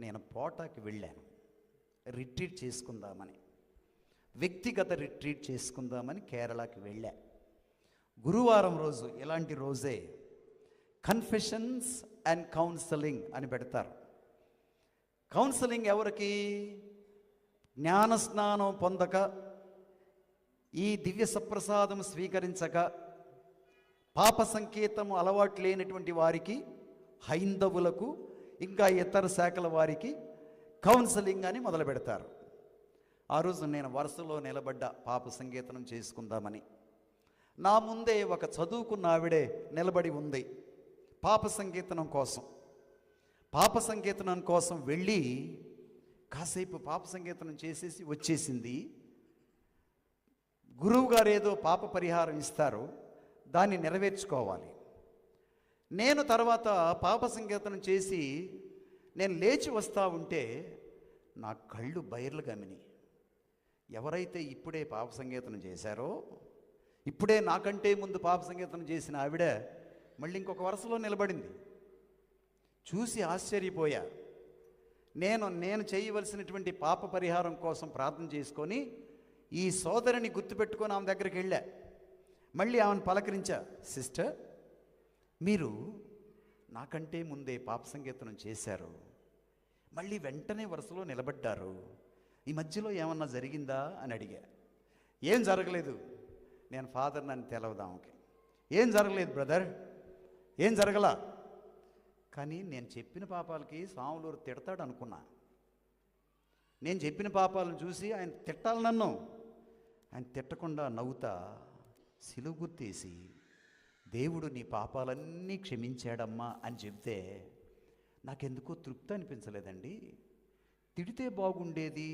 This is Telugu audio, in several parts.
నేను పోటాకి వెళ్ళాను. రిట్రీట్ చేసుకుందామని. వ్యక్తిగత రిట్రీట్ చేసుకుందామని కేరళకి వెళ్ళా. గురువారం రోజు ఇలాంటి రోజే కన్ఫెషన్స్ అండ్ కౌన్సిలింగ్ అని పెడతారు. కౌన్సిలింగ్ ఎవరికి? జ్ఞాన స్నానం పొందక ఈ దివ్య సప్రసాదం స్వీకరించక పాప సంకేతము అలవాటు లేనటువంటి వారికి హైందవులకు ఇంకా ఇతర శాఖల వారికి కౌన్సిలింగ్ అని మొదలు పెడతారు. ఆ రోజు నేను వరుసలో నిలబడ్డ పాప సంగీతనం చేసుకుందామని. నా ముందే ఒక చదువుకున్న ఆవిడే నిలబడి ఉంది పాప సంగీతనం కోసం. పాప సంగీతనం కోసం వెళ్ళి కాసేపు పాప సంగీతనం చేసేసి వచ్చేసింది. గురువుగారు ఏదో పాప పరిహారం ఇస్తారు దాన్ని నెరవేర్చుకోవాలి. నేను తర్వాత పాప సంకీర్తనం చేసి నేను లేచి వస్తూ ఉంటే నా కళ్ళు బయర్లు గమిని ఎవరైతే ఇప్పుడే పాప సంగీతనం చేశారో ఇప్పుడే నాకంటే ముందు పాప సంగీతనం చేసిన ఆవిడ మళ్ళీ ఇంకొక వరుసలో నిలబడింది. చూసి ఆశ్చర్యపోయా. నేను నేను చేయవలసినటువంటి పాప పరిహారం కోసం ప్రార్థన చేసుకొని ఈ సోదరిని గుర్తుపెట్టుకొని ఆమె దగ్గరికి వెళ్ళా. మళ్ళీ ఆమెను పలకరించా సిస్టర్ మీరు నాకంటే ముందే పాప సంకీర్తనం చేశారు. మళ్ళీ వెంటనే వరుసలో నిలబడ్డారు. ఈ మధ్యలో ఏమన్నా జరిగిందా అని అడిగా. ఏం జరగలేదు. నేను ఫాదర్ నన్ను తెలవదామకి ఏం జరగలేదు బ్రదర్. ఏం జరగలా? కానీ నేను చెప్పిన పాపాలకి స్వాములూరు తిడతాడు అనుకున్నా. నేను చెప్పిన పాపాలను చూసి ఆయన తిట్టాలి నన్ను. ఆయన తిట్టకుండా నవ్వుతా సిలువు గుర్తేసి దేవుడు నీ పాపాలన్నీ క్షమించాడమ్మా అని చెబితే నాకెందుకో తృప్తి అనిపించలేదండి. తిడితే బాగుండేది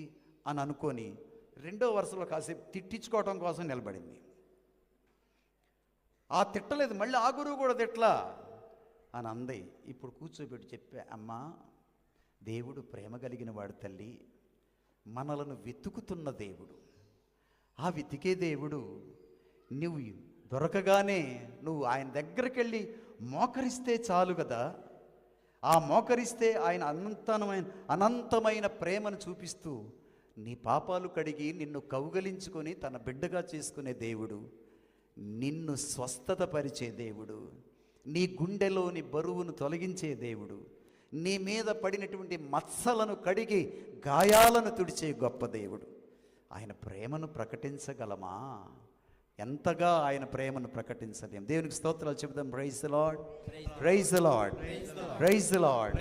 అని అనుకొని రెండో వరుసలో కాసేపు తిట్టించుకోవటం కోసం నిలబడింది. ఆ తిట్టలేదు మళ్ళీ ఆ గురువు కూడా తిట్లా అని అంది. ఇప్పుడు కూర్చోబెట్టి చెప్పా అమ్మా దేవుడు ప్రేమ కలిగిన వాడు తల్లి మనలను వెతుకుతున్న దేవుడు. ఆ వెతికే దేవుడు నువ్వు దొరకగానే నువ్వు ఆయన దగ్గరికి వెళ్ళి మోకరిస్తే చాలు కదా. ఆ మోకరిస్తే ఆయన అనంతమైన అనంతమైన ప్రేమను చూపిస్తూ నీ పాపాలు కడిగి నిన్ను కౌగలించుకొని తన బిడ్డగా చేసుకునే దేవుడు నిన్ను స్వస్థత పరిచే దేవుడు నీ గుండెలోని బరువును తొలగించే దేవుడు నీ మీద పడినటువంటి మత్సలను కడిగి గాయాలను తుడిచే గొప్ప దేవుడు. ఆయన ప్రేమను ప్రకటించగలమా? ఎంతగా ఆయన ప్రేమను ప్రకటించలేం. దేవునికి స్తోత్రాలు చెబుదాం. Praise Lord praise Lord praise Lord